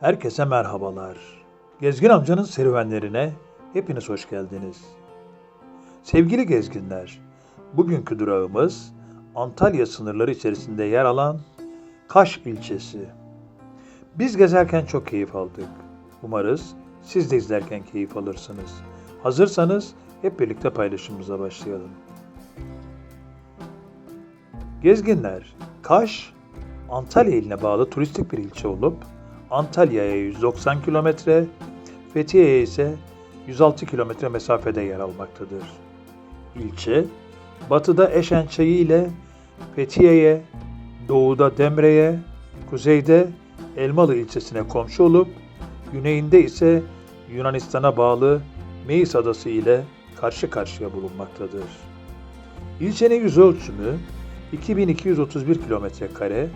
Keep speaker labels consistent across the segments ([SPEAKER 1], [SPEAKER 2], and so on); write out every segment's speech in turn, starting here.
[SPEAKER 1] Herkese merhabalar. Gezgin amcanın serüvenlerine hepiniz hoş geldiniz. Sevgili gezginler, bugünkü durağımız Antalya sınırları içerisinde yer alan Kaş ilçesi. Biz gezerken çok keyif aldık. Umarız siz de izlerken keyif alırsınız. Hazırsanız hep birlikte paylaşımımıza başlayalım. Gezginler, Kaş, Antalya iline bağlı turistik bir ilçe olup Antalya'ya 190 kilometre, Fethiye'ye ise 106 kilometre mesafede yer almaktadır. İlçe, batıda Eşen Çayı ile Fethiye'ye, doğuda Demre'ye, kuzeyde Elmalı ilçesine komşu olup, güneyinde ise Yunanistan'a bağlı Meis Adası ile karşı karşıya bulunmaktadır. İlçenin yüz ölçümü 2231 kilometre kare,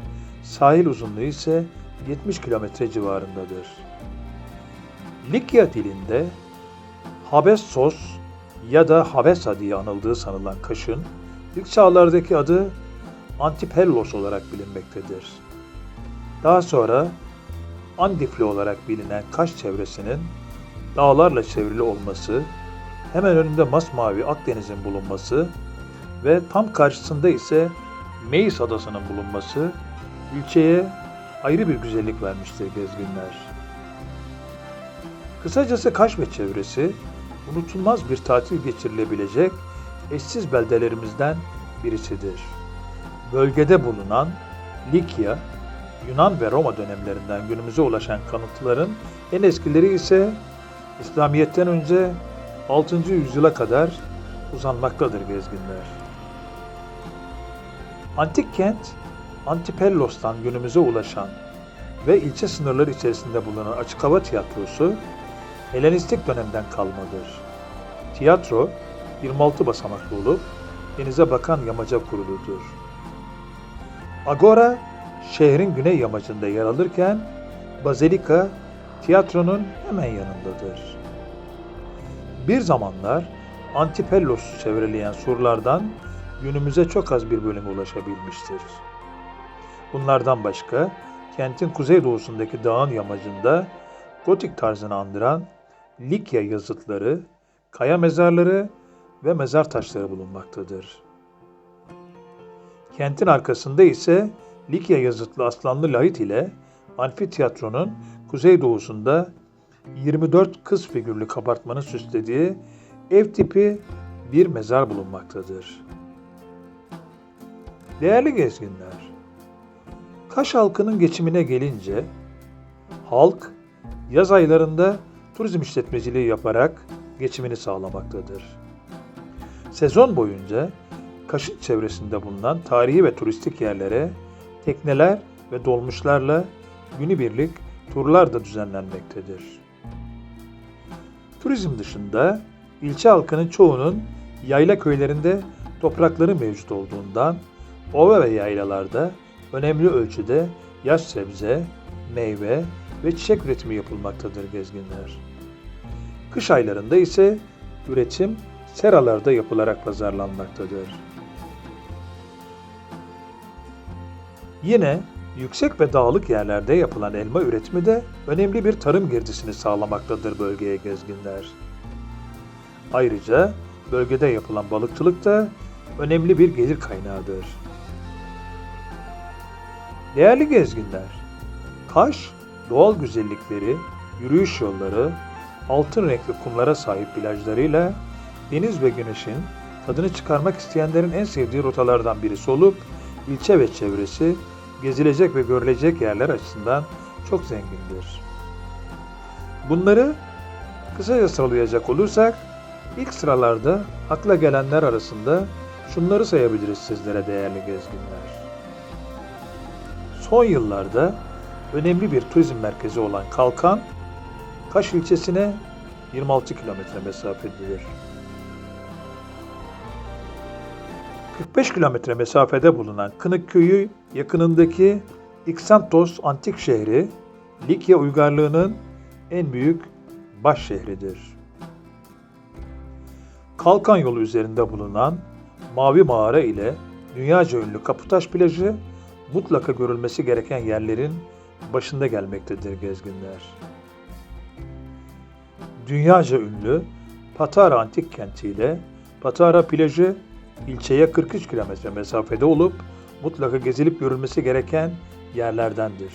[SPEAKER 1] sahil uzunluğu ise 70 kilometre civarındadır. Likya dilinde Habessos ya da Havesa diye anıldığı sanılan Kaş'ın ilk çağlardaki adı Antipellos olarak bilinmektedir. Daha sonra Andifli olarak bilinen Kaş çevresinin dağlarla çevrili olması, hemen önünde masmavi Akdeniz'in bulunması ve tam karşısında ise Meis adasının bulunması ilçeye ayrı bir güzellik vermiştir gezginler. Kısacası Kaş ve çevresi unutulmaz bir tatil geçirilebilecek eşsiz beldelerimizden birisidir. Bölgede bulunan Likya, Yunan ve Roma dönemlerinden günümüze ulaşan kanıtların en eskileri ise İslamiyet'ten önce 6. yüzyıla kadar uzanmaktadır gezginler. Antik kent, Antipellos'tan günümüze ulaşan ve ilçe sınırları içerisinde bulunan açık hava tiyatrosu Helenistik dönemden kalmadır. Tiyatro 26 basamaklı olup denize bakan yamaca kuruludur. Agora şehrin güney yamacında yer alırken Bazilika tiyatronun hemen yanındadır. Bir zamanlar Antipellos'u çevreleyen surlardan günümüze çok az bir bölüme ulaşabilmiştir. Bunlardan başka kentin kuzeydoğusundaki dağın yamacında gotik tarzını andıran Likya yazıtları, kaya mezarları ve mezar taşları bulunmaktadır. Kentin arkasında ise Likya yazıtlı aslanlı lahit ile amfiteyatronun kuzeydoğusunda 24 kız figürlü kabartmanın süslediği ev tipi bir mezar bulunmaktadır. Değerli gezginler, Kaş halkının geçimine gelince, halk yaz aylarında turizm işletmeciliği yaparak geçimini sağlamaktadır. Sezon boyunca Kaş'ın çevresinde bulunan tarihi ve turistik yerlere tekneler ve dolmuşlarla günübirlik turlar da düzenlenmektedir. Turizm dışında ilçe halkının çoğunun yayla köylerinde toprakları mevcut olduğundan ova ve yaylalarda önemli ölçüde yaş sebze, meyve ve çiçek üretimi yapılmaktadır gezginler. Kış aylarında ise üretim seralarda yapılarak pazarlanmaktadır. Yine yüksek ve dağlık yerlerde yapılan elma üretimi de önemli bir tarım girdisini sağlamaktadır bölgeye gezginler. Ayrıca bölgede yapılan balıkçılık da önemli bir gelir kaynağıdır. Değerli gezginler, Kaş, doğal güzellikleri, yürüyüş yolları, altın renkli kumlara sahip plajlarıyla deniz ve güneşin tadını çıkarmak isteyenlerin en sevdiği rotalardan birisi olup ilçe ve çevresi gezilecek ve görülecek yerler açısından çok zengindir. Bunları kısaca sıralayacak olursak ilk sıralarda akla gelenler arasında şunları sayabiliriz sizlere değerli gezginler. Son yıllarda önemli bir turizm merkezi olan Kalkan, Kaş ilçesine 26 kilometre mesafededir. 45 kilometre mesafede bulunan Kınık Köyü yakınındaki Iksantos antik şehri, Likya uygarlığının en büyük baş şehridir. Kalkan yolu üzerinde bulunan Mavi Mağara ile dünyaca ünlü Kaputaş plajı mutlaka görülmesi gereken yerlerin başında gelmektedir gezginler. Dünyaca ünlü Patara Antik Kenti ile Patara plajı ilçeye 43 kilometre mesafede olup mutlaka gezilip görülmesi gereken yerlerdendir.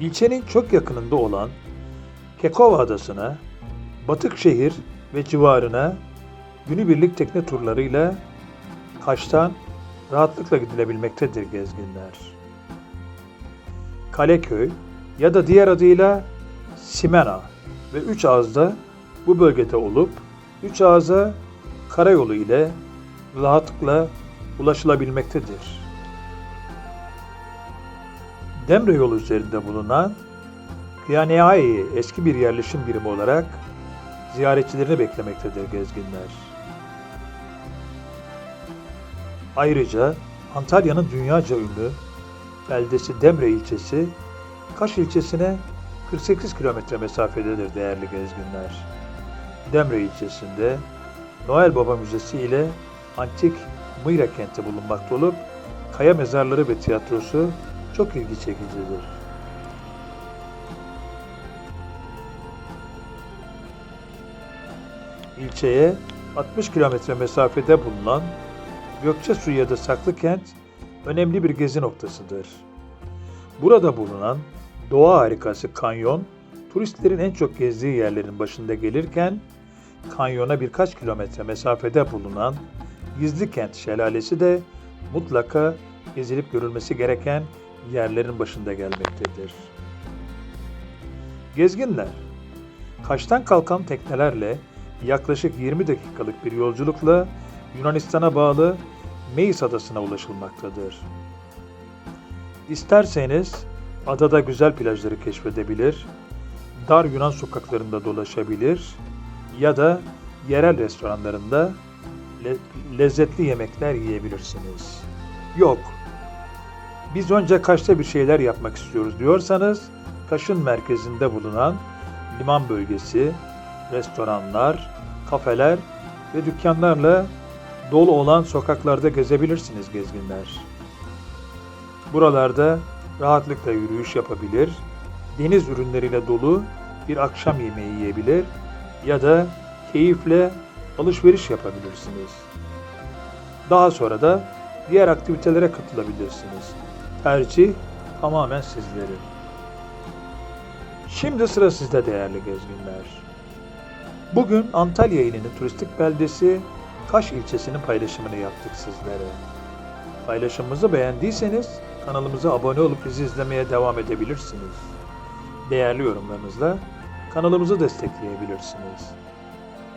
[SPEAKER 1] İlçenin çok yakınında olan Kekova Adası'na, Batıkşehir ve civarına günübirlik tekne turlarıyla Kaş'tan rahatlıkla gidilebilmektedir gezginler. Kaleköy ya da diğer adıyla Simena ve Üç Ağız'da bu bölgede olup Üç Ağız'a karayolu ile rahatlıkla ulaşılabilmektedir. Demre yolu üzerinde bulunan Kıyaneai eski bir yerleşim birimi olarak ziyaretçilerini beklemektedir gezginler. Ayrıca Antalya'nın dünyaca ünlü beldesi Demre ilçesi, Kaş ilçesine 48 kilometre mesafededir değerli gezginler. Demre ilçesinde Noel Baba Müzesi ile antik Mıyra kenti bulunmakta olup kaya mezarları ve tiyatrosu çok ilgi çekicidir. İlçeye 60 kilometre mesafede bulunan Gökçesu ya da Saklıkent önemli bir gezi noktasıdır. Burada bulunan doğa harikası kanyon, turistlerin en çok gezdiği yerlerin başında gelirken, kanyona birkaç kilometre mesafede bulunan Gizli Kent Şelalesi de mutlaka gezilip görülmesi gereken yerlerin başında gelmektedir. Gezginler, Kaş'tan kalkan teknelerle yaklaşık 20 dakikalık bir yolculukla Yunanistan'a bağlı Meis Adası'na ulaşılmaktadır. İsterseniz adada güzel plajları keşfedebilir, dar Yunan sokaklarında dolaşabilir ya da yerel restoranlarında le- lezzetli yemekler yiyebilirsiniz. Yok, biz önce Kaş'ta bir şeyler yapmak istiyoruz diyorsanız, Kaş'ın merkezinde bulunan liman bölgesi, restoranlar, kafeler ve dükkanlarla dolu olan sokaklarda gezebilirsiniz gezginler. Buralarda rahatlıkla yürüyüş yapabilir, deniz ürünleriyle dolu bir akşam yemeği yiyebilir ya da keyifle alışveriş yapabilirsiniz. Daha sonra da diğer aktivitelere katılabilirsiniz. Tercih tamamen sizlerin. Şimdi sıra sizde değerli gezginler. Bugün Antalya ilinin turistik beldesi Kaş ilçesinin paylaşımını yaptık sizlere. Paylaşımımızı beğendiyseniz kanalımıza abone olup bizi izlemeye devam edebilirsiniz. Değerli yorumlarınızla kanalımızı destekleyebilirsiniz.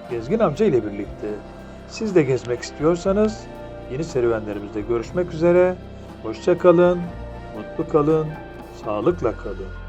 [SPEAKER 1] Gezgin amca ile birlikte siz de gezmek istiyorsanız yeni serüvenlerimizde görüşmek üzere. Hoşça kalın, mutlu kalın, sağlıkla kalın.